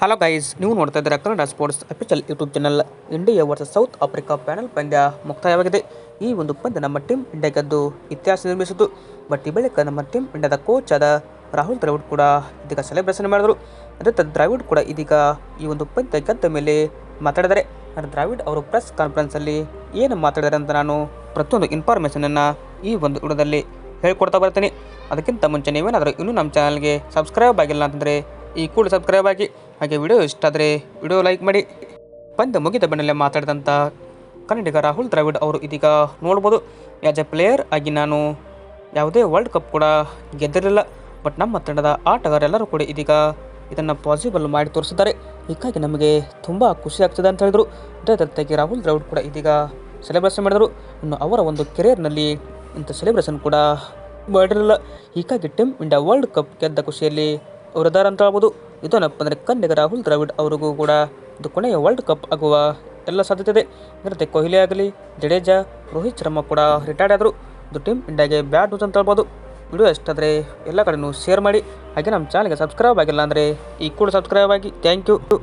Hello guys ನೀವು ನೋಡ್ತಾ ಇದ್ದೀರಾ Kannada sports official YouTube channel India versus South Africa panel ಪಂದ್ಯ ಮುಕ್ತಾಯವಾಗಿದೆ. ಈ ಒಂದು ಪಂದ್ಯ ನಮ್ಮ ಟೀಮ್ ಇಂಡಿಯಾ ಗೆದ್ದು ಇತಿಹಾಸ ನಿರ್ಮಿಸಿತು ಬಟ್ ಈ ಬಳಿಕ ನಮ್ಮ ಟೀಮ್ ಇಂಡಿಯಾದ ಕೋಚ್ ಆದ ರಾಹುಲ್ ದ್ರಾವಿಡ್ ಕೂಡ ಇದೀಗ ಸೆಲೆಬ್ರೇಷನ್ ಮಾಡಿದರು. ಅದೇ ಥರ ದ್ರಾವಿಡ್ ಕೂಡ ಇದೀಗ ಈ ಒಂದು ಪಂದ್ಯ ಗೆದ್ದ ಮೇಲೆ ಮಾತಾಡಿದರೆ ದ್ರಾವಿಡ್ ಅವರು ಪ್ರೆಸ್ ಕಾನ್ಫರೆನ್ಸಲ್ಲಿ ಏನು ಮಾತಾಡಿದ್ದಾರೆ ಅಂತ ನಾನು ಪ್ರತಿಯೊಂದು ಇನ್ಫಾರ್ಮೇಷನನ್ನು ಈ ಒಂದು ಗುಣದಲ್ಲಿ ಹೇಳ್ಕೊಡ್ತಾ ಬರ್ತೀನಿ. ಅದಕ್ಕಿಂತ ಮುಂಚೆ ನೀವೇನಾದರೂ ಇನ್ನೂ ನಮ್ಮ ಚಾನಲ್ಗೆ ಸಬ್ಸ್ಕ್ರೈಬ್ ಆಗಿಲ್ಲ ಅಂತಂದರೆ ಈ ಕೂಡ ಸಬ್ಸ್ಕ್ರೈಬ್ ಆಗಿ. ಹಾಗೆ ವಿಡಿಯೋ ಇಷ್ಟ ಆದರೆ ವಿಡಿಯೋ ಲೈಕ್ ಮಾಡಿ. ಪಂದ್ಯ ಮುಗಿದ ಬೆನ್ನಲ್ಲೇ ಮಾತಾಡಿದಂಥ ಕನ್ನಡಿಗ ರಾಹುಲ್ ದ್ರಾವಿಡ್ ಅವರು ಇದೀಗ ನೋಡ್ಬೋದು. ಆ್ಯಸ್ ಎ ಪ್ಲೇಯರ್ ಆಗಿ ನಾನು ಯಾವುದೇ ವರ್ಲ್ಡ್ ಕಪ್ ಕೂಡ ಗೆದ್ದಿರಲಿಲ್ಲ. ಬಟ್ ನಮ್ಮ ತಂಡದ ಆಟಗಾರರೆಲ್ಲರೂ ಕೂಡ ಇದೀಗ ಇದನ್ನು ಪಾಸಿಬಲ್ ಮಾಡಿ ತೋರಿಸಿದ್ದಾರೆ. ಹೀಗಾಗಿ ನಮಗೆ ತುಂಬ ಖುಷಿ ಆಗ್ತದೆ ಅಂತ ಹೇಳಿದರು. ಅದೇ ಜೊತೆಗೆ ರಾಹುಲ್ ದ್ರಾವಿಡ್ ಕೂಡ ಇದೀಗ ಸೆಲೆಬ್ರೇಷನ್ ಮಾಡಿದರು. ಇನ್ನು ಅವರ ಒಂದು ಕೆರಿಯರ್ನಲ್ಲಿ ಇಂಥ ಸೆಲೆಬ್ರೇಷನ್ ಕೂಡ ಮಾಡಿರಲಿಲ್ಲ. ಹೀಗಾಗಿ ಟೀಮ್ ಇಂಡಿಯಾ ವರ್ಲ್ಡ್ ಕಪ್ ಗೆದ್ದ ಖುಷಿಯಲ್ಲಿ ಅವರಿದ್ದಾರೆ ಅಂತ ಹೇಳ್ಬೋದು ಇದೇನಪ್ಪ ಅಂದರೆ ಕನ್ನಡಿಗ ರಾಹುಲ್ ದ್ರಾವಿಡ್ ಅವರಿಗೂ ಕೂಡ ಇದು ಕೊನೆಯ ವರ್ಲ್ಡ್ ಕಪ್ ಆಗುವ ಎಲ್ಲ ಸಾಧ್ಯತೆ ಇದೆ ಇದರಂತೆ ಕೊಹ್ಲಿ ಆಗಲಿ, ಜಡೇಜಾ, ರೋಹಿತ್ ಶರ್ಮಾ ಕೂಡ ರಿಟೈರ್ಡ್ ಆದರು. ಇದು ಟೀಮ್ ಇಂಡಿಯಾಗೆ ಬ್ಯಾಡ್ ನ್ಯೂಸ್ ಅಂತ ಹೇಳ್ಬೋದು. ವಿಡಿಯೋ ಎಷ್ಟಾದರೆ ಎಲ್ಲ ಕಡೆಯೂ ಶೇರ್ ಮಾಡಿ. ಹಾಗೆ ನಮ್ಮ ಚಾನಲ್ಗೆ ಸಬ್ಸ್ಕ್ರೈಬ್ ಆಗಿಲ್ಲ ಅಂದರೆ ಈ ಕೂಡ ಸಬ್ಸ್ಕ್ರೈಬ್ ಆಗಿ. Thank you